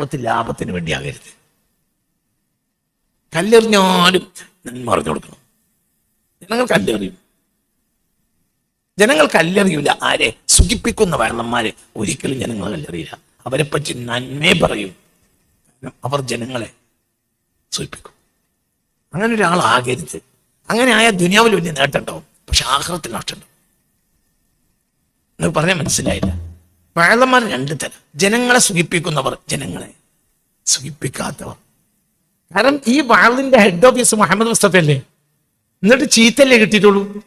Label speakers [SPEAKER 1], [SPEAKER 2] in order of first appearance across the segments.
[SPEAKER 1] ദൈവത്തിൽ ലാഭത്തിന് വേണ്ടിയാകരുത്. കല്ലെറിഞ്ഞാലും നന്മ അറിഞ്ഞു കൊടുക്കണം. ജനങ്ങൾ കല്ലെറിയും. ജനങ്ങൾ കല്ലെറിയില്ല ആരെ? സുഖിപ്പിക്കുന്ന വരണന്മാരെ ഒരിക്കലും ജനങ്ങൾ കല്ലെറിയില്ല. അവരെ പറ്റി നന്മേ പറയും അവർ ജനങ്ങളെ സുഖിപ്പിക്കും അങ്ങനെ ഒരാൾ ആകരുത് അങ്ങനെ ആയ ദുനിയാവിൽ വലിയ നേട്ടമുണ്ടാവും പക്ഷെ ആഹ്റത്തിൽ നഷ്ടമുണ്ടാവും പറഞ്ഞാൽ മനസ്സിലായില്ല. വഴലന്മാർ രണ്ട് തരം. ജനങ്ങളെ സുഖിപ്പിക്കുന്നവർ ജനങ്ങളെ സുഖിപ്പിക്കാത്തവർ. കാരണം ഈ വാളിന്റെ ഹെഡ് ഓഫീസ് മുഹമ്മദ് മുസ്തഫ അല്ലേ? എന്നിട്ട് ചീത്തല്ലേ കിട്ടിയിട്ടുള്ളൂ?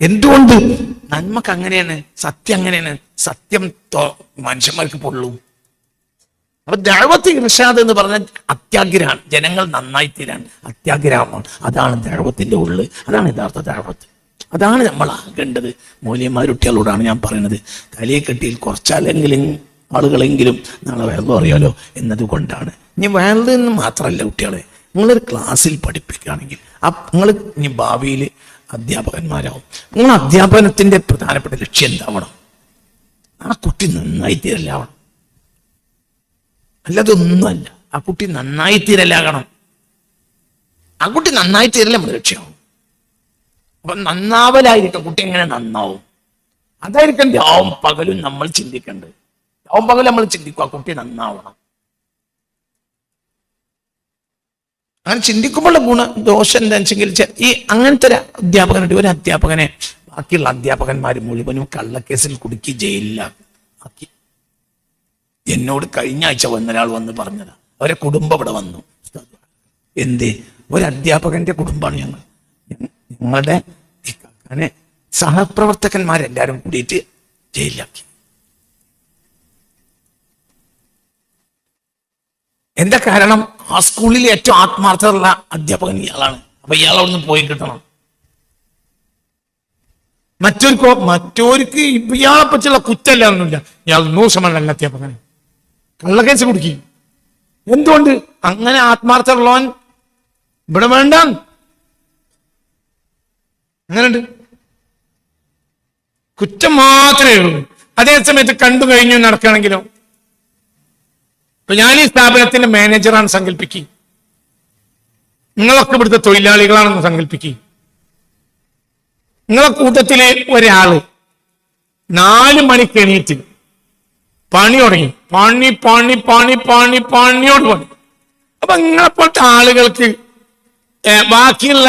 [SPEAKER 1] എന്തുകൊണ്ട്? നന്മക്ക് അങ്ങനെയാണ് സത്യം അങ്ങനെയാണ്. സത്യം മനുഷ്യന്മാർക്ക് പൊള്ളും. അപ്പൊ ദഴവത്ത് ഇർഷാദ് എന്ന് പറഞ്ഞാൽ അത്യാഗ്രഹമാണ്. ജനങ്ങൾ നന്നായി തീരാൻ അത്യാഗ്രഹമാണ്. അതാണ് ദഴവത്തിന്റെ ഉള്ളിൽ അതാണ് യഥാർത്ഥ ദഴവത്ത് അതാണ് നമ്മൾ ആകേണ്ടത്. മൂല്യന്മാരുട്ടികളോടാണ് ഞാൻ പറയുന്നത്. തലയെ കെട്ടിയിൽ കുറച്ചാലെങ്കിലും ആളുകളെങ്കിലും നാളെ വേറെ അറിയാലോ എന്നതുകൊണ്ടാണ്. ഇനി വേറെ എന്ന് മാത്രമല്ല കുട്ടികളെ നിങ്ങളൊരു ക്ലാസ്സിൽ പഠിപ്പിക്കുകയാണെങ്കിൽ ആ നിങ്ങൾ ഇനി ഭാവിയിൽ അധ്യാപകന്മാരാവും. നിങ്ങൾ അധ്യാപനത്തിന്റെ പ്രധാനപ്പെട്ട ലക്ഷ്യം എന്താവണം? ആ കുട്ടി നന്നായി തീരല്ലാവണം അല്ലാതൊന്നുമല്ല. ആ കുട്ടി നന്നായി തീരലാകണം ആ കുട്ടി നന്നായി തീരല നമ്മുടെ ലക്ഷ്യമാവും അപ്പൊ നന്നാവലായിരിക്കും. കുട്ടി എങ്ങനെ നന്നാവും? അതായിരിക്കും രാവും പകലും നമ്മൾ ചിന്തിക്കേണ്ടത്. രാവും പകലും നമ്മൾ ചിന്തിക്കുക കുട്ടി നന്നാവണം. അങ്ങനെ ചിന്തിക്കുമ്പോൾ ഗുണ ദോഷം എന്താണെന്ന് വെച്ചെങ്കിൽ ഈ അങ്ങനത്തെ ഒരു അധ്യാപകനുണ്ട് ഒരു അധ്യാപകനെ ബാക്കിയുള്ള അധ്യാപകന്മാർ മുഴുവനും കള്ളക്കേസിൽ കുടുക്കി ജയിലിലാക്കി എന്നോട് കഴിഞ്ഞ ആഴ്ച വന്നൊരാൾ വന്ന് പറഞ്ഞതാ. അവരെ കുടുംബം ഇവിടെ വന്നു. എന്തേ? ഒരു അധ്യാപകന്റെ കുടുംബമാണ് ഞങ്ങൾ. ഞങ്ങളുടെ ഇക്കാക്കാനെ സഹപ്രവർത്തകന്മാരെല്ലാരും കൂടിയിട്ട് ജയിലിലാക്കി. എന്താ കാരണം? ആ സ്കൂളിൽ ഏറ്റവും ആത്മാർത്ഥതയുള്ള അധ്യാപകൻ ഇയാളാണ്. അപ്പൊ ഇയാൾ അവിടുന്ന് പോയി കിട്ടണം. മറ്റൊരുക്കോ മറ്റോർക്ക് ഇയാളെ പറ്റിയുള്ള കുറ്റല്ല ഒന്നുമില്ല ഇയാൾ നൂറ് ശതമാനം അധ്യാപകൻ. കള്ളക്കേസ് കുടിക്കും. എന്തുകൊണ്ട്? അങ്ങനെ ആത്മാർത്ഥമുള്ളവൻ ഇവിടെ വേണ്ട. അങ്ങനെയുണ്ട് കുറ്റം മാത്രമേ ഉള്ളൂ. അതേ സമയത്ത് കണ്ടു കഴിഞ്ഞു നടക്കുകയാണെങ്കിലോ. ഇപ്പൊ ഞാൻ ഈ സ്ഥാപനത്തിന്റെ മാനേജറാണ് സങ്കല്പിക്കുക. നിങ്ങളൊക്കെ ഇവിടുത്തെ തൊഴിലാളികളാണെന്ന് സങ്കല്പിക്കുക. നിങ്ങളെ കൂട്ടത്തിലെ ഒരാൾ നാല് മണിക്ക് എണീറ്റ് പണി തുടങ്ങി. പണി പണി പണി പണി പണിയോട് പണി. അപ്പൊ നിങ്ങളെപ്പോലത്തെ ആളുകൾക്ക് ബാക്കിയുള്ള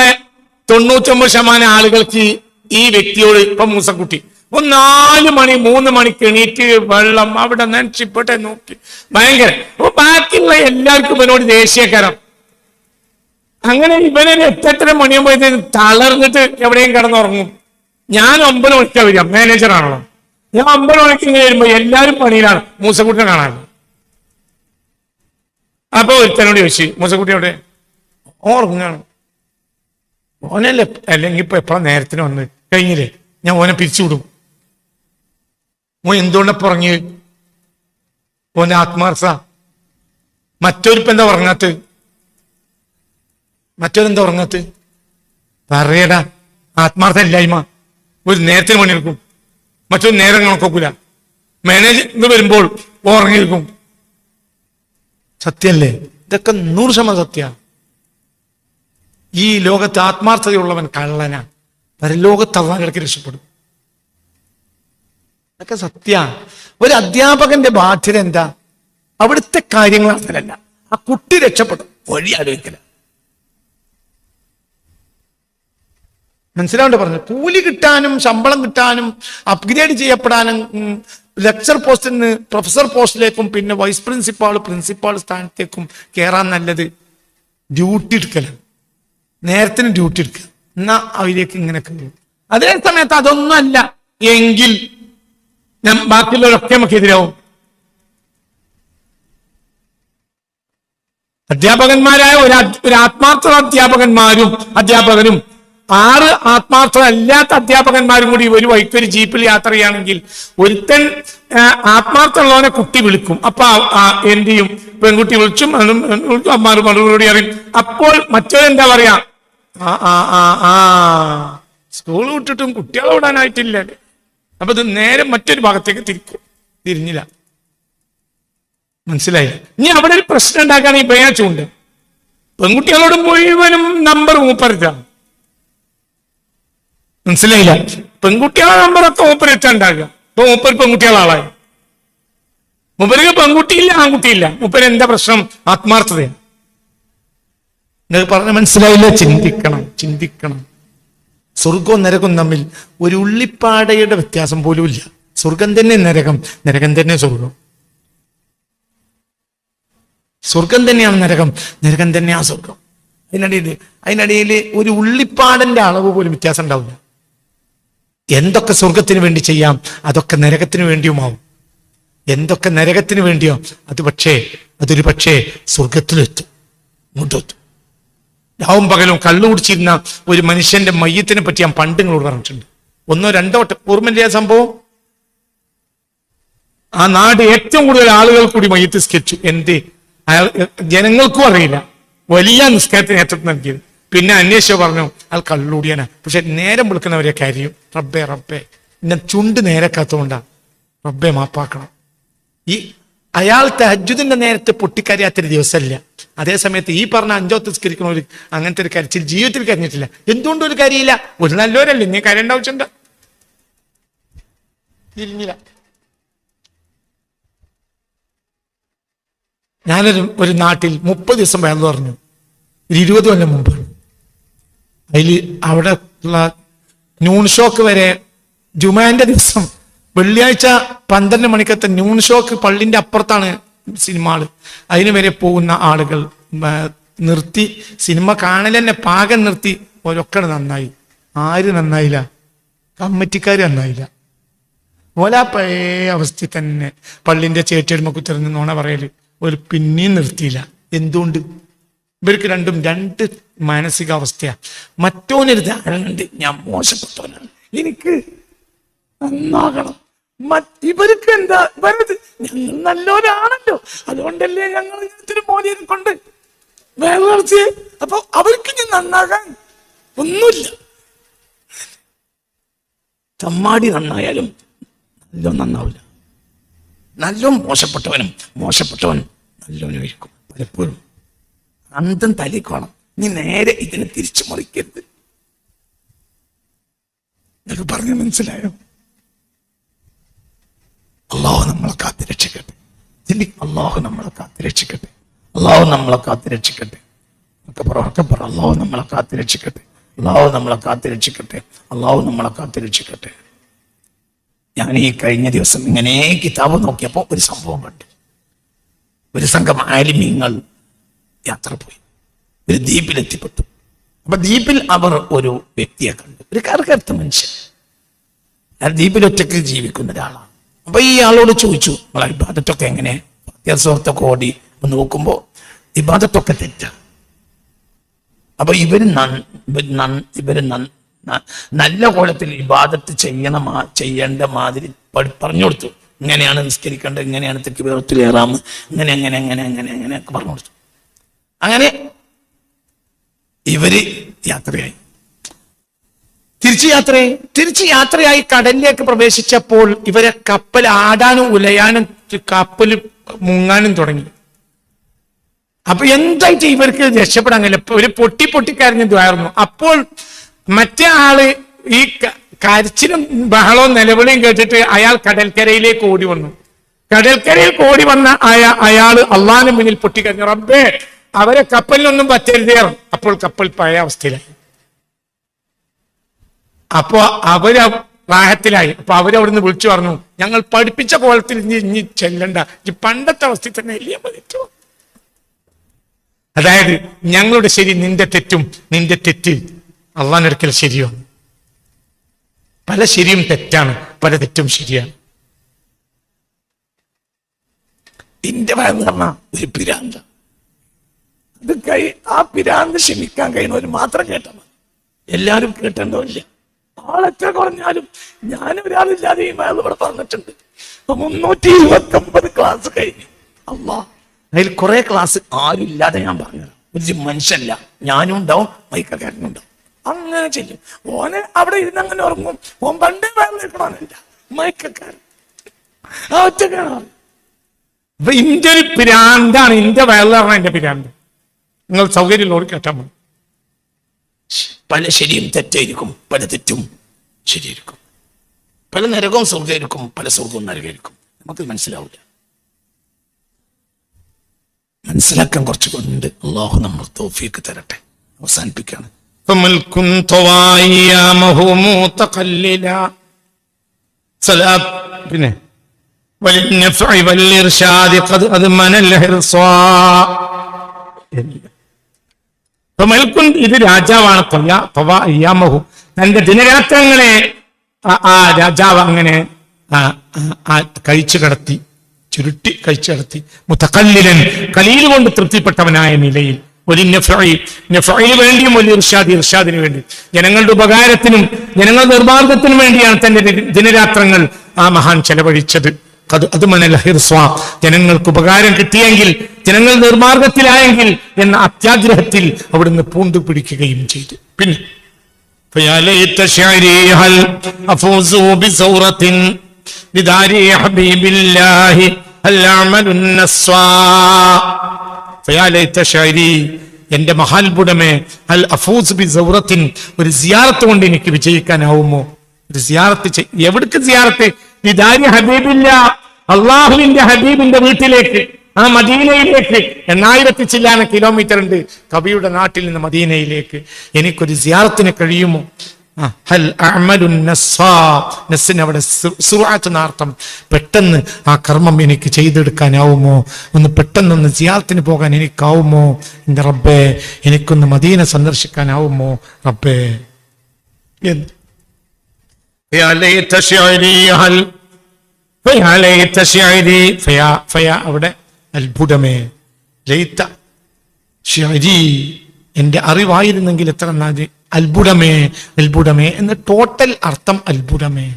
[SPEAKER 1] തൊണ്ണൂറ്റൊമ്പത് ശതമാനം ആളുകൾക്ക് ഈ വ്യക്തിയോട് ഇപ്പൊ മൂസക്കുട്ടി. ഒരു നാല് മണി മൂന്ന് മണിക്ക് എണീറ്റ് വെള്ളം അവിടെ നനച്ചിപ്പോട്ടെ നോക്കി. ഭയങ്കര. അപ്പൊ ബാക്കിയുള്ള എല്ലാവർക്കും ഇവനോട് ദേഷ്യക്കാരം അങ്ങനെ ഇവനൊരു എട്ടെട്ടര മണിയാകുമ്പോ ഇത് തളർന്നിട്ട് എവിടെയും കിടന്നുറങ്ങും. ഞാൻ ഒമ്പത് മണിക്കാ വരിക മാനേജറാണല്ലോ ഞാൻ ഒമ്പത് മണിക്ക് ഇങ്ങനെ വരുമ്പോ എല്ലാവരും പണിയിലാണ്. മൂസക്കുട്ടിനെ കാണാൻ. അപ്പൊ ഒരുത്തനോട് ചോദിച്ചു മൂസക്കുട്ടി അവിടെ ഓർങ്ങാണ് ഓനല്ലേ അല്ലെങ്കിൽ ഇപ്പൊ എപ്പോഴാ നേരത്തിന് വന്ന്? കഴിഞ്ഞില്ലേ? ഞാൻ ഓനെ പിരിച്ചുവിടും ഓൻ എന്തുകൊണ്ടപ്പോ പുറങ്ങി ഓന്റെ ആത്മാർത്ഥ. മറ്റൊരിപ്പം എന്താ ഉറങ്ങാത്ത? മറ്റൊരെന്താ ഉറങ്ങാത്ത? പറയടാ ആത്മാർത്ഥ ഇല്ലായ്മ. ഒരു നേരത്തിന് പണിയെടുക്കും മറ്റൊരു നേരം കണക്കൊക്കില്ല മാനേജ് വരുമ്പോൾ ഉറങ്ങിയിരിക്കും. സത്യല്ലേ? ഇതൊക്കെ നൂറ് ശതമാനം സത്യമാണ് ഈ ലോകത്ത് ആത്മാർത്ഥതയുള്ളവൻ കള്ളനാണ്. പരലോകത്ത് അള്ളാഹിടക്ക് രക്ഷപ്പെടും. അതൊക്കെ സത്യ. ഒരു അധ്യാപകന്റെ ബാധ്യത എന്താ? അവിടുത്തെ കാര്യങ്ങൾ അതിലല്ല ആ കുട്ടി രക്ഷപ്പെടും. വഴി ആലോചിക്കില്ല മനസ്സിലാവേണ്ട പറഞ്ഞു? കൂലി കിട്ടാനും ശമ്പളം കിട്ടാനും അപ്ഗ്രേഡ് ചെയ്യപ്പെടാനും ലെക്ചർ പോസ്റ്റിൽ നിന്ന് പ്രൊഫസർ പോസ്റ്റിലേക്കും പിന്നെ വൈസ് പ്രിൻസിപ്പാൾ പ്രിൻസിപ്പാൾ സ്ഥാനത്തേക്കും കയറാൻ നല്ലത് ഡ്യൂട്ടി എടുക്കലാണ്. നേരത്തിന് ഡ്യൂട്ടി എടുക്കുക. എന്നാ അവയിലേക്ക് ഇങ്ങനെ കയറും. അതേ സമയത്ത് അതൊന്നുമല്ല. എങ്കിൽ ബാക്കിയുള്ളവരൊക്കെ നമുക്ക് എതിരാവും. അധ്യാപകന്മാരായ ഒരു ഒരു ആത്മാർത്ഥ അധ്യാപകന്മാരും അധ്യാപകനും ആറ് ആത്മാർത്ഥ അല്ലാത്ത അധ്യാപകന്മാരും കൂടി ഒരു വൈക്കൊരു ജീപ്പിൽ യാത്ര ചെയ്യുകയാണെങ്കിൽ ഒരുത്തൻ ആത്മാർത്ഥമുള്ളവനെ കുട്ടി വിളിക്കും. അപ്പൊ എന്റെയും പെൺകുട്ടി വിളിച്ചും അമ്മാര് മറുപടി അറിയും. അപ്പോൾ എന്താ പറയാ? ആ ആ ആ സ്കൂൾ വിട്ടിട്ടും കുട്ടികളെ വിടാനായിട്ടില്ല. അപ്പൊ ഇത് നേരെ മറ്റൊരു ഭാഗത്തേക്ക് തിരിക്കും. തിരിഞ്ഞില്ല. മനസ്സിലായി? ഇനി അവിടെ ഒരു പ്രശ്നം ഉണ്ടാക്കാൻ ഈ പേന ചൂണ്ട്. പെൺകുട്ടികളോട് മുഴുവനും നമ്പർ മൂപ്പറിച്ചാണ് മനസ്സിലായില്ല? പെൺകുട്ടികളെ നമ്പറൊക്കെ മൂപ്പരിച്ചാ ഉണ്ടാക്കുക. ഇപ്പൊ മൂപ്പർ പെൺകുട്ടികളാളായി മൂപ്പർക്ക് പെൺകുട്ടിയില്ല ആൺകുട്ടിയില്ല. മൂപ്പര് എന്താ പ്രശ്നം? ആത്മാർത്ഥതയാണ്. നിങ്ങൾക്ക് പറഞ്ഞ മനസ്സിലായില്ല? ചിന്തിക്കണം ചിന്തിക്കണം. സ്വർഗവും നരകവും തമ്മിൽ ഒരു ഉള്ളിപ്പാടയുടെ വ്യത്യാസം പോലും ഇല്ല. സ്വർഗം തന്നെ നരകം നരകം തന്നെ സ്വർഗം സ്വർഗം തന്നെയാണ് നരകം നരകം തന്നെയാണ് സ്വർഗം അതിനിടയിൽ അതിനിടയിൽ ഒരു ഉള്ളിപ്പാടന്റെ അളവ് പോലും വ്യത്യാസം ഉണ്ടാവില്ല. എന്തൊക്കെ സ്വർഗത്തിന് വേണ്ടി ചെയ്യാം അതൊക്കെ നരകത്തിന് വേണ്ടിയുമാവും. എന്തൊക്കെ നരകത്തിന് വേണ്ടിയോ അത് പക്ഷേ അതൊരു പക്ഷേ സ്വർഗത്തിലെത്തും ഇങ്ങോട്ടെത്തും രാവും പകലും കള്ളു കുടിച്ചിരുന്ന ഒരു മനുഷ്യന്റെ മയ്യത്തിനെ പറ്റി ഞാൻ പണ്ട് നിങ്ങളോട് പറഞ്ഞിട്ടുണ്ട്. ഒന്നോ രണ്ടോ വട്ടം. ഓർമ്മയില്ലേ സംഭവം? ആ നാട് ഏറ്റവും കൂടുതൽ ആളുകൾ കൂടി മയ്യത്ത് സ്കെച്ചു. എന്ത്? ജനങ്ങൾക്കും അറിയില്ല. വലിയ നിസ്കാരത്തിന് നേതൃത്വം നൽകിയത്. പിന്നെ അന്വേഷിച്ചു പറഞ്ഞു അയാൾ കള്ളുടിയാനാ പക്ഷെ നേരം വിളിക്കുന്നവരെ കാര്യം. റബ്ബേ റബ്ബേ. എന്നെ ചുണ്ട് നേരക്കാത്തോണ്ടാ റബ്ബെ മാപ്പാക്കണം. ഈ അയാൾ തഹജുദിന്റെ നേരത്തെ പൊട്ടിക്കരയാത്തൊരു ദിവസമല്ല അതേസമയത്ത് ഈ പറഞ്ഞ അഞ്ചോ തിസ്കരിക്കണ ഒരു അങ്ങനത്തെ ഒരു കരച്ചിൽ ജീവിതത്തിൽ കരഞ്ഞിട്ടില്ല. എന്തുകൊണ്ട് ഒരു കാര്യമില്ല? ഒരു നല്ലവരല്ലേ? നീ കരയേണ്ട ആവശ്യമുണ്ട് തിരിഞ്ഞില്ല ഞാനൊരു ഒരു നാട്ടിൽ മുപ്പത് ദിവസം വേണം പറഞ്ഞു. ഒരു ഇരുപത് കൊല്ലം മുമ്പ്. അതിൽ അവിടെ ഉള്ള നൂൺ ഷോക്ക് വരെ ജുമാന്റെ ദിവസം വെള്ളിയാഴ്ച പന്ത്രണ്ട് മണിക്കത്തെ ന്യൂൺ ഷോക്ക് പള്ളിന്റെ അപ്പുറത്താണ് സിനിമ ആൾ പോകുന്ന ആളുകൾ നിർത്തി. സിനിമ കാണൽ തന്നെ പാകം നിർത്തി. ഒരൊക്കെ നന്നായി. ആര് നന്നായില്ല. കമ്മിറ്റിക്കാർ നന്നായില്ല. ഓല പഴയ തന്നെ. പള്ളിന്റെ ചേട്ടിയടിമ കുത്തിറന്ന് നോണ പറയൽ. ഒരു പിന്നെയും നിർത്തിയില്ല. എന്തുകൊണ്ട്? ഇവർക്ക് രണ്ടും രണ്ട് മാനസികാവസ്ഥയാ. മറ്റോനൊരു ധാരണ ഉണ്ട് ഞാൻ മോശപ്പെട്ടവനാണ്. എനിക്ക് നന്നാകണം. ഇവർക്ക് എന്താ? ഇവരത് ഞങ്ങൾ നല്ലവരാണല്ലോ അതുകൊണ്ടല്ലേ ഞങ്ങൾ ഇതിന് മോനെ കൊണ്ട് വേറെ അപ്പൊ അവർക്ക് ഇനി നന്നാകാൻ ഒന്നുമില്ല. ചമ്മാടി നന്നായാലും നല്ല നന്നാവില്ല. നല്ല മോശപ്പെട്ടവനും മോശപ്പെട്ടവൻ നല്ലവനായിരിക്കും പലപ്പോഴും. അന്തം തലിക്കോണം നീ നേരെ ഇതിനെ തിരിച്ചു മറിക്കരുത്. നിങ്ങൾക്ക് പറഞ്ഞു മനസ്സിലായോ അള്ളാഹു നമ്മളെ കാത്തു രക്ഷിക്കട്ടെ ചിന്തി അള്ളാഹു നമ്മളെ കാത്തിരക്ഷിക്കട്ടെ അള്ളാഹു നമ്മളെ കാത്തിരക്ഷിക്കട്ടെ ഒക്കെ പറ ഒക്കെ പറ. അള്ളാഹു നമ്മളെ കാത്തിരക്ഷിക്കട്ടെ അള്ളാഹു നമ്മളെ കാത്തിരക്ഷിക്കട്ടെ അള്ളാഹു നമ്മളെ കാത്തിരക്ഷിക്കട്ടെ ഞാൻ ഈ കഴിഞ്ഞ ദിവസം ഇങ്ങനെ കിതാബ് നോക്കിയപ്പോൾ ഒരു സംഭവം കണ്ടു. ഒരു സംഘം ആലിമ്യങ്ങൾ യാത്ര പോയി. ഒരു ദ്വീപിലെത്തിപ്പെട്ടു അപ്പൊ ദ്വീപിൽ അവർ ഒരു വ്യക്തിയെ കണ്ടു. ഒരു കറുകറുത്ത മനുഷ്യൻ. അയാൾ ദ്വീപിൽ ജീവിക്കുന്ന ഒരാളാണ്. അപ്പൊ ഈ ആളോട് ചോദിച്ചു നമ്മളെ ഇബാദത്തൊക്കെ എങ്ങനെ വ്യത്യാസത്തൊക്കെ ഓടി അപ്പൊ നോക്കുമ്പോ ഇബാദത്തൊക്കെ തെറ്റാണ് അപ്പൊ ഇവർ ഇവർ നല്ല കോലത്തിൽ ഇബാദത്ത് ചെയ്യണ ചെയ്യേണ്ട മാതിരി പറഞ്ഞു കൊടുത്തു. ഇങ്ങനെയാണ് നിസ്കരിക്കേണ്ടത് ഇങ്ങനെയാണ് തെക്ക് വേറത്തിൽ ഏറാമ് ഇങ്ങനെ അങ്ങനെ അങ്ങനെ അങ്ങനെ അങ്ങനെ പറഞ്ഞു കൊടുത്തു. അങ്ങനെ ഇവർ യാത്രയായി. തിരിച്ചു യാത്രയെ തിരിച്ചു യാത്രയായി കടലിലേക്ക് പ്രവേശിച്ചപ്പോൾ ഇവരെ കപ്പൽ ആടാനും ഉലയാനും കപ്പൽ മുങ്ങാനും തുടങ്ങി. അപ്പൊ എന്തായിട്ട് ഇവർക്ക് രക്ഷപ്പെടാൻ കഴിയില്ല? ഒരു പൊട്ടി പൊട്ടിക്കരഞ്ഞതായിരുന്നു അപ്പോൾ മറ്റേ ആൾ ഈ കരച്ചിലും ബഹളവും നിലവിളിയും കേട്ടിട്ട് അയാൾ കടൽക്കരയിലേക്ക് ഓടി വന്നു. കടൽക്കരയിൽ ഓടി വന്ന അയാ അയാൾ അള്ളാഹിന് മുന്നിൽ പൊട്ടിക്കരഞ്ഞു. റബ്ബേ അവരെ കപ്പലിനൊന്നും പറ്റരുതേറും അപ്പോൾ കപ്പൽ പഴയ അവസ്ഥയിലായി. അപ്പോ അവർ റാഹത്തിലായി അപ്പൊ അവരവിടുന്ന് വിളിച്ചു പറഞ്ഞു ഞങ്ങൾ പഠിപ്പിച്ച കോലത്തിൽ ഇനി ഇനി ചെല്ലണ്ട. ഈ പണ്ടത്തെ അവസ്ഥയിൽ തന്നെ ഇല്ലേ മതിച്ചോ അതായത് ഞങ്ങളുടെ ശരി നിന്റെ തെറ്റും നിന്റെ തെറ്റ് അള്ളാനൊരിക്കൽ ശരിയോ പല ശരിയും തെറ്റാണ് പല തെറ്റും ശരിയാണ്. നിന്റെ വയന്ന് പറഞ്ഞാൽ ഒരു പിരാന്ത. അത് കൈ ആ പിരാന്ത് ക്ഷമിക്കാൻ കഴിയുന്നവർ മാത്രം കേട്ടാൽ മതി. കേട്ടണ്ടോ കേട്ടേണ്ടതില്ല ആളെത്ര കുറഞ്ഞാലും ഞാൻ ഒരാളില്ലാതെ ഈ മേൾ ഇവിടെ പറഞ്ഞിട്ടുണ്ട് മുന്നൂറ്റി ഇരുപത്തി ഒമ്പത് ക്ലാസ് കഴിഞ്ഞു. അള്ളാ അതിൽ കുറെ ക്ലാസ് ആരും ഇല്ലാതെ ഞാൻ പറഞ്ഞു ഒരു മനുഷ്യല്ല ഞാനും ഉണ്ടാവും മൈക്കക്കാരനും ഉണ്ടാവും. അങ്ങനെ ചെയ്യും. ഓനെ അവിടെ ഇരുന്ന് അങ്ങനെ ഉറങ്ങും. ഓൻ പണ്ടേ വേറെ നിൽക്കണമെന്നില്ല മൈക്കക്കാരൻ. ആ ഒറ്റക്കാണ് അപ്പൊ ഇന്റെ ഒരു പിരാന്താണ്. ഇന്റെ വയലാണ് എന്റെ പിരാന്ത്. നിങ്ങൾ സൗകര്യമുള്ളവർ കേട്ടാൽ മതി.
[SPEAKER 2] പല ശരിയും തെറ്റായിരിക്കും പല തെറ്റും ശരിയായിരിക്കും പല നരകവും സ്വർഗമായിരിക്കും പല സ്വർഗവും നരകമായിരിക്കും നമുക്ക് മനസ്സിലാവില്ല മനസ്സിലാക്കാൻ കുറച്ചുകൊണ്ട് അള്ളാഹു നമ്മൾ തോഫിയൊക്കെ തരട്ടെ അവസാനിപ്പിക്കാണ്
[SPEAKER 1] فمن كنت وايامه متقللا صلاة പിന്നെ وللنفع والإرشاد قد أضمن الحرصا ഫമൽക്കുൻ ഇത് രാജാവാണ്. തൊയ്യ തൊവ അയ്യാമഹു തന്റെ ദിനരാത്രങ്ങളെ ആ- രാജാവ് അങ്ങനെ കഴിച്ചു കടത്തി ചുരുട്ടി കഴിച്ചു കടത്തി. മുത്തക്കല്ലിലൻ കലീൽ കൊണ്ട് തൃപ്തിപ്പെട്ടവനായ നിലയിൽ. ഒരു നഫ്ഇന് വേണ്ടിയും ഒരു ഇർഷാദ് ഇർഷാദിന് വേണ്ടി. ജനങ്ങളുടെ ഉപകാരത്തിനും ജനങ്ങളുടെ നിർമാർഗത്തിനും വേണ്ടിയാണ് തന്റെ ദിനരാത്രങ്ങൾ ആ മഹാൻ ചെലവഴിച്ചത്. ജനങ്ങൾക്ക് ഉപകാരം കിട്ടിയെങ്കിൽ ജനങ്ങൾ നിർമാർഗത്തിലായെങ്കിൽ എന്ന അത്യാഗ്രഹത്തിൽ അവിടുന്ന് പൂണ്ടു പിടിക്കുകയും ചെയ്തു. പിന്നെ എന്റെ മഹാത്ഭുടമേ അൽ അഫൂസ് ബി സൗറത്തിൻ ഒരു സിയാറത്ത് കൊണ്ട് എനിക്ക് വിജയിക്കാനാവുമോ? ഒരു സിയാറത്ത് എവിടുക്ക് സിയാറത്ത്? ഹബീബില്ല. അള്ളാഹുവിന്റെ ഹബീബിന്റെ വീട്ടിലേക്ക് ആ മദീനയിലേക്ക്. എണ്ണായിരത്തി ചില്ലാന കിലോമീറ്റർ ഉണ്ട്. കവിയുടെ നാട്ടിൽ നിന്ന് മദീനയിലേക്ക്. എനിക്കൊരു സിയാറത്തിന് കഴിയുമോ? അവിടെ പെട്ടെന്ന് ആ കർമ്മം എനിക്ക് ചെയ്തെടുക്കാനാവുമോ? ഒന്ന് പെട്ടെന്നൊന്ന് ജിയാത്തിന് പോകാൻ എനിക്കാവുമോ? എന്റെ റബ്ബേ എനിക്കൊന്ന് മദീന സന്ദർശിക്കാനാവുമോ? റബ്ബേ. അവിടെ. അത്ഭുതമേ. ലയിത്ത എന്റെ അറിവായിരുന്നെങ്കിൽ എത്ര നാല് അത്ഭുതമേ അത്ഭുതമേ. എന്ന് ടോട്ടൽ അർത്ഥം അത്ഭുതമേ.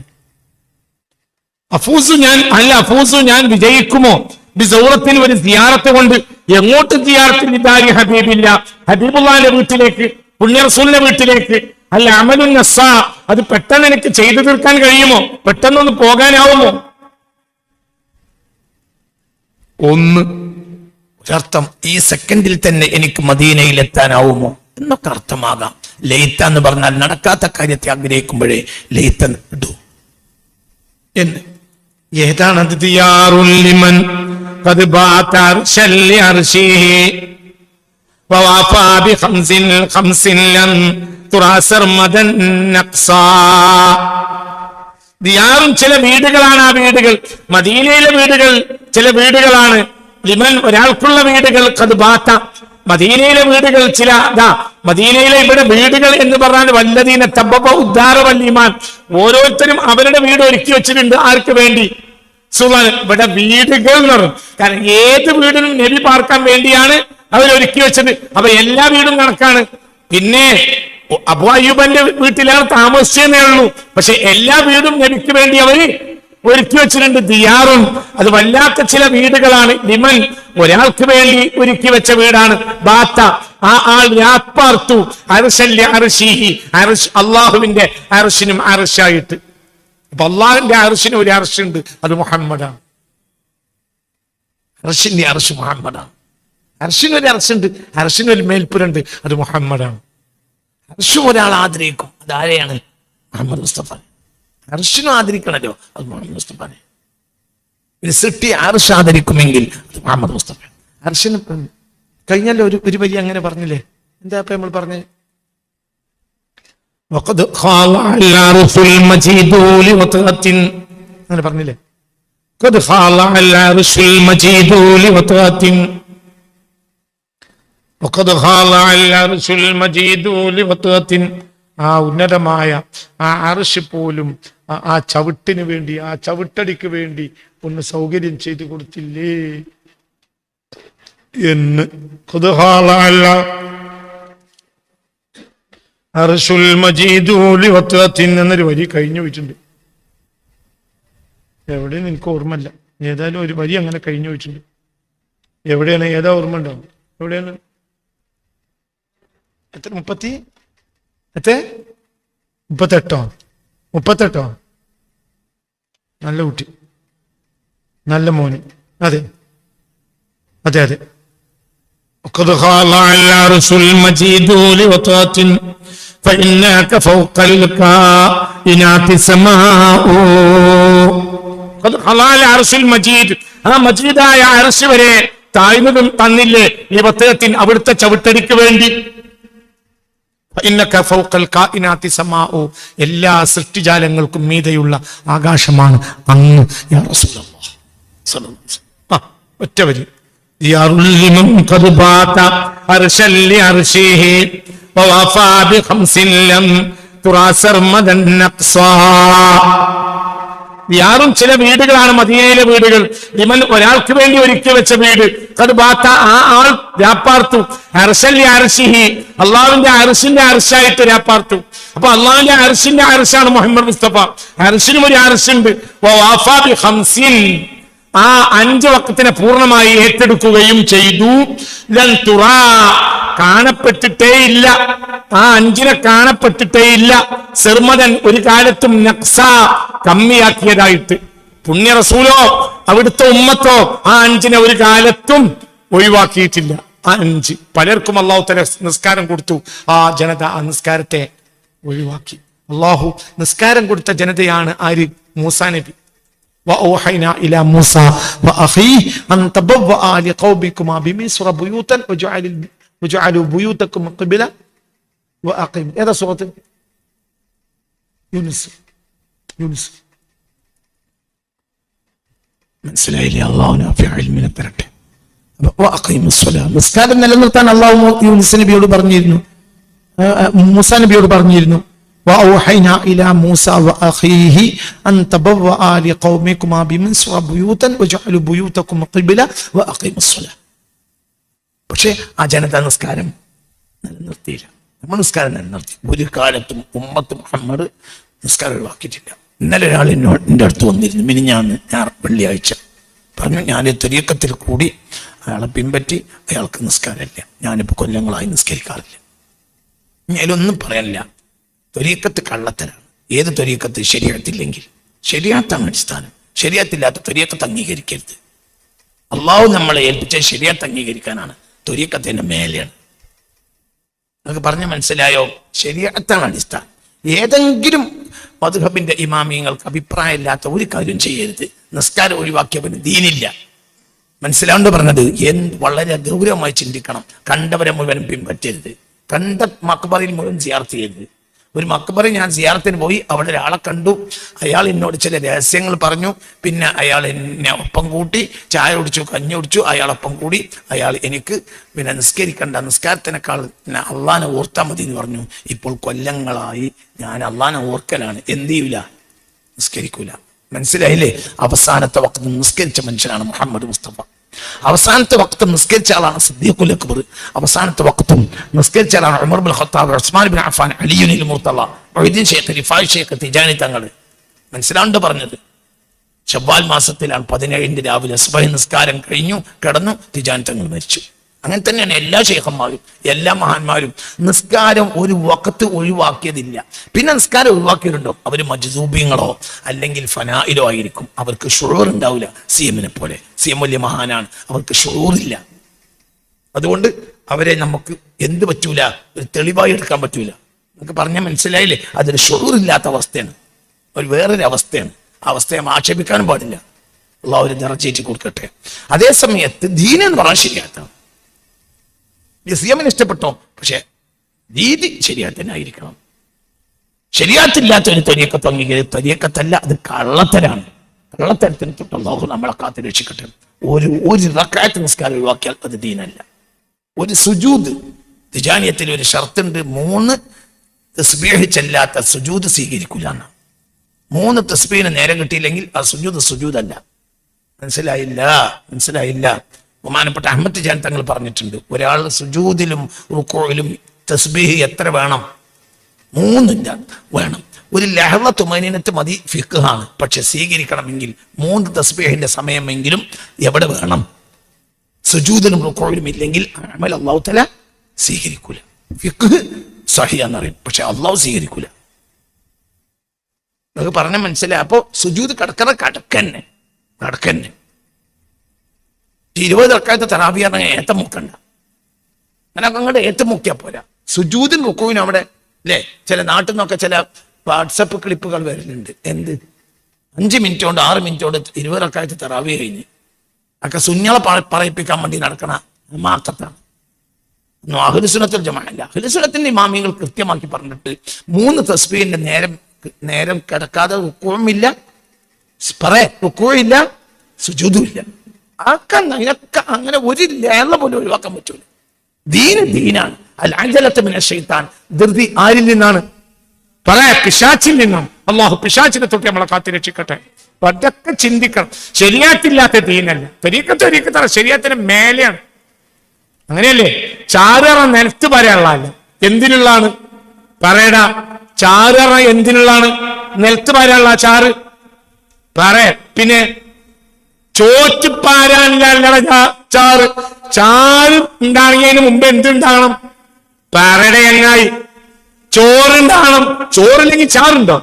[SPEAKER 1] അഫൂസ് ഞാൻ അല്ല അഫൂസ് ഞാൻ വിജയിക്കുമോ? ബിസൗറത്തിന് ഒരു സിയാറത്ത് കൊണ്ട് എങ്ങോട്ട് സിയാറത്തിൽ ഇതാരി ഹബീബില്ല. ഹബീബുല്ലാന്റെ വീട്ടിലേക്ക് പുണ്യറസൂലിന്റെ വീട്ടിലേക്ക്. അല്ല അമലു നസ അത് പെട്ടെന്ന് എനിക്ക് ചെയ്തു തീർക്കാൻ കഴിയുമോ? പെട്ടെന്നൊന്ന് പോകാനാവുമോ?
[SPEAKER 2] ഒന്ന് ഒരർത്ഥം ഈ സെക്കൻഡിൽ തന്നെ എനിക്ക് മദീനയിൽ എത്താനാവുമോ എന്നൊക്കെ അർത്ഥമാകാം ലയിത്ത എന്ന് പറഞ്ഞാൽ നടക്കാത്ത കാര്യത്തെ ആഗ്രഹിക്കുമ്പോഴേ ലയിത്ത ഇടൂ
[SPEAKER 1] എന്ന് ഏതാണത് ദിയാറുല്ലിമൻ قد بات عرشا لعرشه ووافى بخمس خمس لم ترى سرمدا نقصا ദിയാറും ചില വീടുകളാണ് ആ വീടുകൾ. മദീനയിലെ വീടുകൾ ചില വീടുകളാണ്. ലിമൻ ഒരാൾക്കുള്ള വീടുകൾ കതുബാത്ത. മദീനയിലെ വീടുകൾ ചില ദാ മദീനയിലെ ഇവിടെ വീടുകൾ എന്ന് പറഞ്ഞാൽ വല്ലതീന തബ്ബ ഉദ്ധാര വല്ലിമാൻ ഓരോരുത്തരും അവരുടെ വീട് ഒരുക്കി വെച്ചിട്ടുണ്ട്. ആർക്ക് വേണ്ടി? സുഹാൻ ഇവിടെ വീടുകൾ എന്ന് പറഞ്ഞു കാരണം ഏത് വീടിനും നബി പാർക്കാൻ വേണ്ടിയാണ് അവർ ഒരുക്കി വെച്ചത്. അപ്പൊ എല്ലാ വീടും കണക്കാണ്. പിന്നെ അബു അയ്യൂബന്റെ വീട്ടിലാണ് താമസിച്ചതേ ഉള്ളൂ. പക്ഷെ എല്ലാ വീടും നബിക്ക് വേണ്ടി അവർ ഒരുക്കി വെച്ചിട്ടുണ്ട് ദിയാറും. അത് വല്ലാത്ത ചില വീടുകളാണ്. ലിമൻ ഒരാൾക്ക് വേണ്ടി ഒരുക്കി വെച്ച വീടാണ്. ബാത്ത ആ ആൾ രാപ്പാർത്തു. അർശല്യ അർഷിഹി അർഷ് അള്ളാഹുവിന്റെ അർഷിനും അർഷായിട്ട് അപ്പൊ അള്ളാഹിന്റെ അർഷിന് ഒരു അർഷുണ്ട് അത് മുഹമ്മദാണ്. അർഷിന്റെ അർഷ് മുഹമ്മദാണ്. അർഷിന് ഒരു അർഷുണ്ട് അർഷിന് മേൽപ്പുരുണ്ട്. അത് മുഹമ്മദാണ്.
[SPEAKER 2] അർഷും ഒരാൾ ആദരിക്കും. അതാരെയാണ്? മുഹമ്മദ് മുസ്തഫ. അർഷിനും ആദരിക്കണല്ലോ. അത് മുഹമ്മദ് മുസ്തഫാനെ
[SPEAKER 1] ഒരു
[SPEAKER 2] സൃഷ്ടി അർഷ് ആദരിക്കുമെങ്കിൽ അത് മുഹമ്മദ് മുസ്തഫ.
[SPEAKER 1] അർഷിന് കഴിഞ്ഞല്ലോ ഒരു ഒരു അങ്ങനെ പറഞ്ഞില്ലേ? എന്താ ഇപ്പൊ നമ്മൾ പറഞ്ഞു? അങ്ങനെ പറഞ്ഞില്ലേ? قد خالع العرش المجيد لوطأة وقد خالع العرش المجيد لوطأة ആ ഉന്നതമായ ആ അർഷ് പോലും ആ- ആ ചവിട്ടിന് വേണ്ടി ആ ചവിട്ടടിക്ക് വേണ്ടി ഒന്ന് സൗകര്യം ചെയ്തു കൊടുത്തില്ലേ എന്ന് قد خالع الع- അർഷുൽ മജീദു ലിവത്വത്തിൻ എന്നൊരു വരി കഴിഞ്ഞു പോയിട്ടുണ്ട് എവിടെയും എനിക്ക് ഓർമ്മയില്ല ഏതായാലും ഒരു വരി അങ്ങനെ കഴിഞ്ഞു പോയിട്ടുണ്ട് എവിടെയാണ് ഏതാ ഓർമ്മ ഉണ്ടാവും എവിടെയാണ് എത്ര മുപ്പത്തി എത്ര മുപ്പത്തെട്ടോ മുപ്പത്തെട്ടോ നല്ല കുട്ടി നല്ല മോന് അതെ
[SPEAKER 2] അതെ അതെ وقد خضع العرش المجيد لوطات فإنك فوق الكائنات سماء قد خضع العرش المجيد ആ മജീദായ അർശ് വരെ താഴ്ന്നതും തന്നില്ലേ ഈ വത്തകത്തിന് അവിടുത്തെ ചവിട്ടടിക്ക് വേണ്ടി എല്ലാ സൃഷ്ടിജാലങ്ങൾക്കും മീതയുള്ള ആകാശമാണ് അങ്ങ് യാ റസൂലല്ലാഹ്. സ്വല്ലല്ലാഹു അലൈഹി വസല്ലം. ആ ഒറ്റ വരി. ദിയാറുൽ ലിമൻ ഖദ് ബാത അർശൽ ലിഅർശിഹി വവഫാ ബിഖംസിൻ ലം തുറാ സർമദൻ നഖ്സാ യാറും ചില വീടുകളാണ് മദീനയിലെ വീടുകൾ. ഇവൻ ഒരാൾക്ക് വേണ്ടി ഒരുക്കി വെച്ച വീട്. കടുബാത്ത ആ ആൾ രാപ്പാർത്തു. അർശല്യ അർശിഹി. അള്ളാഹുവിന്റെ അർശിന്റെ അർശായിട്ട് രാപ്പാർത്തു. അപ്പൊ അള്ളാഹുവിന്റെ അർശിന്റെ അർശാണ് മുഹമ്മദ് മുസ്തഫ. അർശിനും ഒരു ഖംസിൻ. ആ അഞ്ച് വക്കത്തിനെ പൂർണമായി ഏറ്റെടുക്കുകയും ചെയ്തു. തുറാ കാണപ്പെട്ടിട്ടേ ഇല്ല. ആ അഞ്ചിനെ കാണപ്പെട്ടിട്ടേ ഇല്ല. സെർമദൻ ഒരു കാലത്തും നക്സ കമ്മിയാക്കിയതായിട്ട്. പുണ്യ റസൂലോ അവിടുത്തെ ഉമ്മത്തോ ആ അഞ്ചിനെ ഒരു കാലത്തും ഒഴിവാക്കിയിട്ടില്ല. ആ അഞ്ച്. പലർക്കും അള്ളാഹു തന്നെ നിസ്കാരം കൊടുത്തു. ആ ജനത ആ നിസ്കാരത്തെ ഒഴിവാക്കി. അള്ളാഹു നിസ്കാരം കൊടുത്ത ജനതയാണ് ആര്? മൂസാ നബി. وأوحينا إلى موسى وأخيه أن تبوأ لقومكما بمصر بيوتا وجعل وجعلوا بيوتكم قبلة وأقيم هذا سورة يونس يونس മനസ്സിലായില്ലേ അള്ളാഹുന ഇൽമിനെ തരട്ടെ നിസ്കാരം നിലനിർത്താൻ അള്ളാഹു യൂനിസ് നബിയോട് പറഞ്ഞിരുന്നു ആ, ആ, മൂസ നബിയോട് പറഞ്ഞിരുന്നു وأوحينا إلى موسى وأخيه أن تبوأ لقومكما بمصر بيوتا وجعلوا بيوتكم قبلة وأقيموا الصلاة പക്ഷേ ആ ജനത നിസ്കാരം നിലനിർത്തിയില്ല നമ്മൾ നിസ്കാരം നിലനിർത്തി ഒരു കാലത്തും ഉമ്മത്ത് മുഹമ്മദ് നിസ്കാരം ഒഴിവാക്കിയിട്ടില്ല ഇന്നലെ ഒരാൾ എന്നോട് എൻ്റെ അടുത്ത് വന്നിരുന്നു മിനിഞ്ഞാന്ന് ഞാൻ വെള്ളിയാഴ്ച പറഞ്ഞു ഞാൻ തൊരിയക്കത്തിൽ കൂടി അയാളെ പിൻപറ്റി അയാൾക്ക് നിസ്കാരമില്ല ഞാനിപ്പോൾ കൊല്ലങ്ങളായി നിസ്കരിക്കാറില്ല ഞാനൊന്നും പറയാനില്ല തൊരീക്കത്ത് കള്ളത്തരാണ്. ഏത് തൊരീക്കത്ത് ശരിയാത്തില്ലെങ്കിൽ ശരിയാത്താണ് അടിസ്ഥാനം. ശരിയാത്തില്ലാത്ത തൊരീക്കത്ത് അംഗീകരിക്കരുത്. അള്ളാഹു നമ്മളെ ഏൽപ്പിച്ച ശരിയാത്ത് അംഗീകരിക്കാനാണ്. തൊരീക്കത്തിന്റെ മേലെയാണ്. നിങ്ങൾക്ക് പറഞ്ഞ മനസ്സിലായോ? ശരിയാത്താണ് അടിസ്ഥാനം. ഏതെങ്കിലും മധുഹബിന്റെ ഇമാമിയങ്ങൾക്ക് അഭിപ്രായമില്ലാത്ത ഒരു കാര്യം ചെയ്യരുത്. നിസ്കാരം ഒഴിവാക്കിയവന് ദീനില്ല. മനസ്സിലാണ്ട് പറഞ്ഞത്? എന്ത് വളരെ ഗൗരവമായി ചിന്തിക്കണം. കണ്ടവരെ മുഴുവൻ പിൻപറ്റരുത്. കണ്ട മക്ബറിൽ മുഴുവൻ ചേർത്തിയരുത് ചെയ്യരുത്. ഒരു മക്ബറി ഞാൻ സിയാറത്തിന് പോയി അവിടെ ഒരാളെ കണ്ടു. അയാൾ എന്നോട് ചില രഹസ്യങ്ങൾ പറഞ്ഞു. പിന്നെ അയാൾ എന്നെ ഒപ്പം കൂട്ടി ചായ കുടിച്ചു കഞ്ഞി കുടിച്ചു അയാളൊപ്പം കൂടി. അയാൾ എനിക്ക് പിന്നെ നിസ്കരിക്കേണ്ട നിസ്കാരത്തിനേക്കാൾ അള്ളാനെ ഓർത്താൽ മതി എന്ന് പറഞ്ഞു. ഇപ്പോൾ കൊല്ലങ്ങളായി ഞാൻ അള്ളാനെ ഓർക്കലാണ്. എന്ത് ചെയ്യൂല? നിസ്കരിക്കൂല. മനസ്സിലായില്ലേ? അവസാനത്തെ വക്ത് നിസ്കരിച്ച മനുഷ്യനാണ് മുഹമ്മദ് മുസ്തഫ. അവസാനത്തെ വക്തം നിസ്കരിച്ച ആളാണ് സിദ്ദീഖുൽ അക്ബർ. അവസാനത്തെ വക്തും നിസ്കരിച്ച ആളാണ് Umar bin Khattab Usman bin Affan അലിയുനിൽ മുർത്തല്ല മൊയ്തീൻ ഷേഖ് റിഫായ് ഷേഖ് തിജാനി തങ്ങൾ. മനസ്സിലാണ്ട് പറഞ്ഞത്? ഷവ്വാൽ മാസത്തിലാണ് പതിനേഴിന്റെ രാവിലെ സുബഹി നിസ്കാരം കഴിഞ്ഞു കിടന്നു തിജാനി തങ്ങൾ മരിച്ചു. അങ്ങനെ തന്നെയാണ് എല്ലാ ഷേഖന്മാരും എല്ലാ മഹാന്മാരും. നിസ്കാരം ഒരു വക്കത്ത് ഒഴിവാക്കിയതില്ല. പിന്നെ നിസ്കാരം ഒഴിവാക്കിയിട്ടുണ്ടോ അവർ മജ്സൂബിങ്ങളോ അല്ലെങ്കിൽ ഫനായിലോ ആയിരിക്കും. അവർക്ക് ഷുറൂർ ഉണ്ടാവില്ല സി എമ്മിനെ പോലെ. സി എം വലിയ മഹാനാണ്. അവർക്ക് ഷുറൂറില്ല അതുകൊണ്ട് അവരെ നമുക്ക് എന്ത് പറ്റൂല? ഒരു തെളിവായി എടുക്കാൻ പറ്റൂല. നമുക്ക് പറഞ്ഞാൽ മനസ്സിലായില്ലേ? അതൊരു ഷുറൂറില്ലാത്ത അവസ്ഥയാണ്. ഒരു വേറൊരു അവസ്ഥയാണ്. ആ അവസ്ഥയെ ആക്ഷേപിക്കാനും പാടില്ല. അള്ളാഹു നിറച്ചേറ്റി കൊടുക്കട്ടെ അതേ സമയത്ത് ദീൻ എന്ന് പറഞ്ഞാൽ ശരിയാത്താണ് സിയമിന് ഇഷ്ടപ്പെട്ടോ? പക്ഷെ രീതി ശരിയാത്തനായിരിക്കണം ശരിയാത്തില്ലാത്ത ഒരു തരിയക്കത്ത് അംഗീകരിക്കും തരിയക്കത്തല്ല അത് കള്ളത്തരാണ്. കള്ളത്തരത്തിന് തൊട്ട് നോക്കും നമ്മളെ കാത്തു രക്ഷിക്കട്ടെ. ഒരു ഒരു റക്കായത്ത് നിസ്കാരം ഒഴിവാക്കിയാൽ അത് ദീനല്ല. ഒരു സുജൂദ് തിജാനിയത്തിൽ ഒരു ഷർത്തുണ്ട് മൂന്ന് തസ്ബീഹ് ചെല്ലാത്ത സുജൂദ് സ്വീകരിക്കില്ല എന്നാണ്. മൂന്ന് തസ്ബീഹിന് നേരം കിട്ടിയില്ലെങ്കിൽ ആ സുജൂദ് സുജൂദല്ല. മനസ്സിലായില്ല? മനസ്സിലായില്ല? ബഹുമാനപ്പെട്ട അഹമ്മദ് ജാൻ തങ്ങൾ പറഞ്ഞിട്ടുണ്ട് ഒരാൾ സുജൂതിലും റുക്കോയിലും തസ്ബീഹ് എത്ര വേണം? മൂന്നില്ല വേണം. ഒരു ലഹള തുമനിനത്ത് മതി ഫിഖാണ്. പക്ഷെ സ്വീകരിക്കണമെങ്കിൽ മൂന്ന് തസ്ബീഹിന്റെ സമയമെങ്കിലും എവിടെ വേണം? സുജൂതിലും റുക്കോയിലും ഇല്ലെങ്കിൽ അമൽ അള്ളാഹു തല സ്വീകരിക്കൂല. ഫിഖ് സഹിയാന്നറിയും പക്ഷെ അള്ളാഹു സ്വീകരിക്കൂല. നമുക്ക് പറഞ്ഞ മനസ്സിലായി. അപ്പോ സുജൂത് കടക്കറ കടക്കന്നെ കടക്കന്നെ ഇരുപത് റക്കായത്തെ തറാബിയാണ് ഏറ്റവും ഏത്തമുക്കണ്ട അങ്ങനെ അങ്ങോട്ട് ഏറ്റുമുക്കിയാ പോരാ. സുജൂതിൻ മുക്കുവിനും അവിടെ അല്ലേ ചില നാട്ടിൽ നിന്നൊക്കെ ചില വാട്സപ്പ് ക്ലിപ്പുകൾ വരുന്നുണ്ട്. എന്ത്? അഞ്ച് മിനിറ്റ് കൊണ്ട് ആറ് മിനിറ്റ് കൊണ്ട് ഇരുപത് അക്കാലത്ത് തറാവി കഴിഞ്ഞ്. ഒക്കെ സുഞ്ഞളെ പറ- പറയിപ്പിക്കാൻ വേണ്ടി നടക്കണ മാക്കത്താണ് ഒന്നും അഹുലുസുനത്തിൽ ജമാനല്ല അഹുലുസുനത്തിന്റെ ഇമാമികൾ കൃത്യമാക്കി പറഞ്ഞിട്ട് മൂന്ന് തസ്ബീഹിന്റെ നേരം നേരം കിടക്കാതെ റുക്കുവുമില്ല പറയ റുക്കുവില്ല സുജൂതുമില്ല ആക്കാൻ നിനക്ക് അങ്ങനെ ഒരു ലേള പോലും ഒഴിവാക്കാൻ പറ്റൂല. ദീന് ദീനാണ്. അല്ലാൻ ധൃതി ആരിൽ നിന്നാണ്?
[SPEAKER 1] പറയാ പിശാച്ചിൽ നിന്നും അള്ളാഹു പിശാച്ചിനെ തൊട്ട് നമ്മളെ കാത്തി രക്ഷിക്കട്ടെ. അതൊക്കെ ചിന്തിക്കണം. ശരിയാത്തില്ലാത്ത ദീനല്ല. തെരീക്കത്ത് ഒരീക്കത്താണ് ശരിയാത്തിന് മേലെയാണ്. അങ്ങനെയല്ലേ? ചാരറ നിലത്ത് പറയാനുള്ളതല്ല? എന്തിനുള്ളാണ് പറയട. ചാരറ എന്തിനുള്ളാണ് നിലത്ത് പറയാനുള്ള ചാറ്. പറ. പിന്നെ ചോറ്റ് പാരാൻ പാരാനില്ല ചാറ്. ചാറ് ഉണ്ടാകുന്നതിന് മുമ്പ് എന്തുണ്ടാകണം? പറയുടെ ചോറുണ്ടാകണം. ചോറില്ലെങ്കിൽ ചാറുണ്ടോ?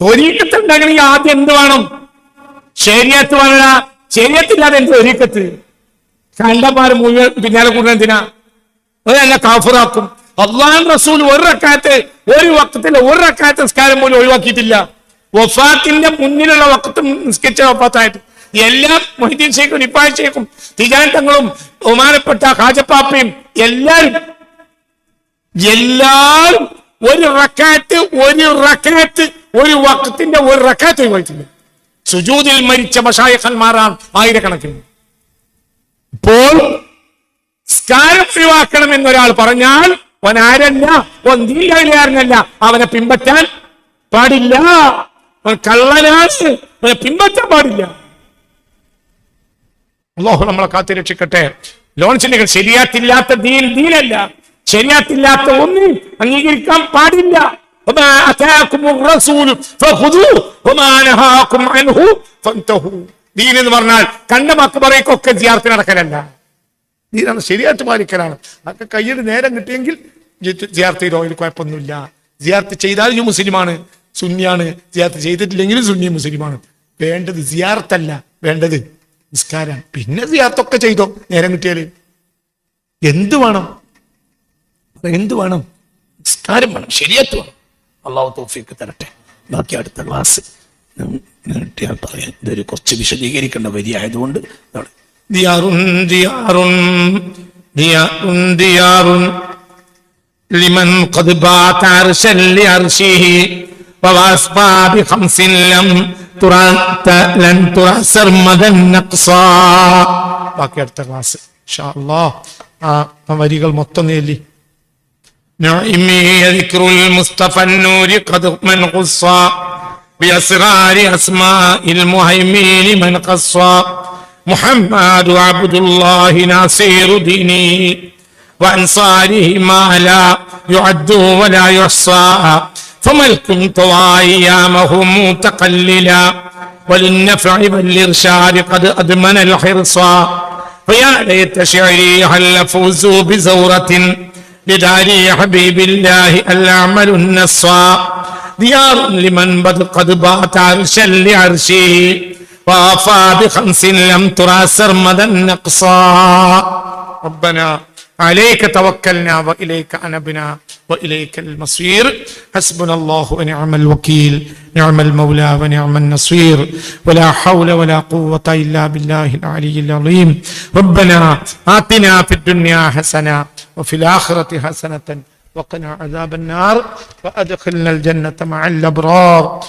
[SPEAKER 1] ഒരീക്കത്ത് ഉണ്ടാക്കണമെങ്കിൽ ആദ്യം എന്ത് വേണം? ശരിയത്ത് വേണ ശരിയത്തില്ലാതെ എന്ത് ഒരീക്കത്ത് കണ്ടമാര് മുഴുവൻ പിന്നാലെ കൂടുതൽ എന്തിനാ? അതല്ല കാഫറാക്കും. അള്ളാഹ് റസൂൽ ഒരു റക്കാത്ത് ഒരു വക്കത്തിലെ ഒരു റക്കാത്ത് നിസ്കാരം പോലും ഒഴിവാക്കിയിട്ടില്ല. വഫാത്തിന്റെ മുന്നിലുള്ള വക്കത്ത് നിസ്കരിച്ച വഫാത്തായിട്ട് എല്ലാ മൊഹിദ്ദീൻ ഷേഖും നിപ്പായ ഷേഖും തിജാന്തങ്ങളും ബഹുമാനപ്പെട്ട ഹാജപ്പാപ്പയും എല്ലാരും എല്ലാരും ഒരു റക്കാറ്റ് ഒരു റക്കാറ്റ് ഒരു വക്കത്തിന്റെ ഒരു റക്കാറ്റ് ഒഴിവായിട്ടില്ല സുജൂതിൽ മരിച്ച മഷായഖന്മാരാണ് ആയിരക്കണക്കിന്. ഇപ്പോൾ ഒഴിവാക്കണം എന്നൊരാൾ പറഞ്ഞാൽ അവൻ ആരല്ല ദീൻകാരില്ല അവനെ പിമ്പറ്റാൻ പാടില്ല. അവൻ കള്ളനാണ്. അവനെ പിൻപറ്റാൻ പാടില്ല. അള്ളാഹു നമ്മളെ കാത്തി രക്ഷിക്കട്ടെ. ലോൺസിനുകൾ ശരിയാത്തില്ലാത്ത ദീൻ ദീനല്ല. ശരിയാത്തില്ലാത്ത ഒന്ന് അംഗീകരിക്കാൻ പാടില്ല. ദീൻ എന്ന് പറഞ്ഞാൽ കണ്ട മക്കബറയ്ക്കൊക്കെ ജിയാർത്തി നടക്കലല്ല. ദീനാണ് ശരിയായിട്ട് പാലിക്കലാണ്. അതൊക്കെ കയ്യിൽ നേരം കിട്ടിയെങ്കിൽ ജിയാർത്തി രോഗിൽ കുഴപ്പമൊന്നുമില്ല. ജിയാർത്തി ചെയ്താൽ മുസ്ലിമാണ്. സുന്നിയാണ് ജിയാർത്ത് ചെയ്തിട്ടില്ലെങ്കിലും സുന്നി മുസ്ലിമാണ് വേണ്ടത് ജിയാർത്തല്ല വേണ്ടത് നിസ്കാരാണ് പിന്നെ ജിയാർത്തൊക്കെ ചെയ്തോ നേരം കിട്ടിയാല് എന്ത് വേണം എന്ത് വേണം
[SPEAKER 2] നിസ്കാരം വേണം ശരിയത്ത് വേണം അള്ളാഹു തോഫിക്ക് തരട്ടെ ബാക്കി അടുത്ത ക്ലാസ് നീട്ടിയാൽ പറയാം ഇതൊരു കുറച്ച് വിശദീകരിക്കേണ്ട വരി ആയതുകൊണ്ട് ഇതാണ്.
[SPEAKER 1] ദിയാറുൻ ദിയാറുൻ ദിയാറുൻ ദിയാറുൻ لمن قد بات عرشا لعرشه وواسبا بخمس لم ترى لن ترى سرمدا نقصا ബാക്കി അടുത്ത ക്ലാസ് ഇൻഷാ അല്ലാഹ് ആ ആ വരികൾ മൊത്തം നേലി نعمي ذكر المصطفى النور قد من قصا بأسرار أسماء المهيمين من قصا محمد عبد الله ناصير ديني وأنصاره ما لا يعد ولا يحصى فملك طوى أيامه متقللا وللنفع والإرشاد قد أدمن الحرصا فيا ليت شعري هل فوزوا بزورة لداري حبيب الله الأعمل النصا ديار لمن بد قد بات عرشا لعرشه وآفى بخمس لم ترى سرمدا نقصا ربنا عليك توكلنا وإليك أنبنا وإليك المصير. حسبنا الله ونعم الوكيل. نعم المولى ونعم النصير. ولا حول ولا قوة إلا بالله العلي العظيم. ربنا آتنا في الدنيا حسنة وفي الآخرة حسنة وقنا عذاب النار. وأدخلنا الجنة مع الأبرار.